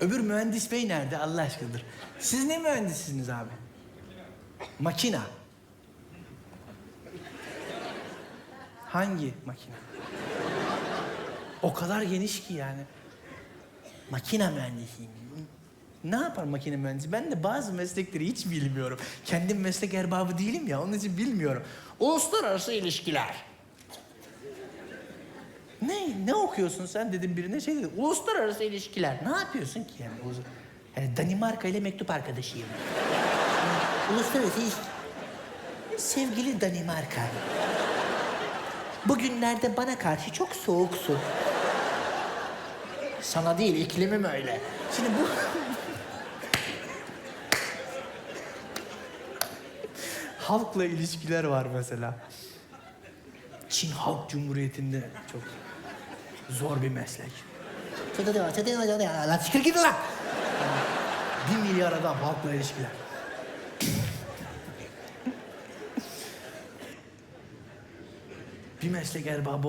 Öbür mühendis bey nerede Allah aşkınadır? Siz ne mühendisisiniz abi? Makina. Hangi makine? O kadar geniş ki yani. Makine mühendisiyim. Ne yapar makine mühendisi? Ben de bazı meslekleri hiç bilmiyorum. Kendim meslek erbabı değilim ya, onun için bilmiyorum. Uluslararası ilişkiler. Ne, ne okuyorsun sen dedim birine şey dedi. Uluslararası ilişkiler. Ne yapıyorsun ki yani? Ulus- Yani Danimarka ile mektup arkadaşıyım. Yani Uluslararası ilişki... Sevgili Danimarka. Bugünlerde bana karşı çok soğuksun. Sana değil, iklimim öyle. Şimdi bu... Halkla ilişkiler var mesela. Çin Halk Cumhuriyeti'nde çok zor bir meslek. Lan siktir git lan! Bir milyar adam halkla ilişkiler. bir meslek erbabı ol-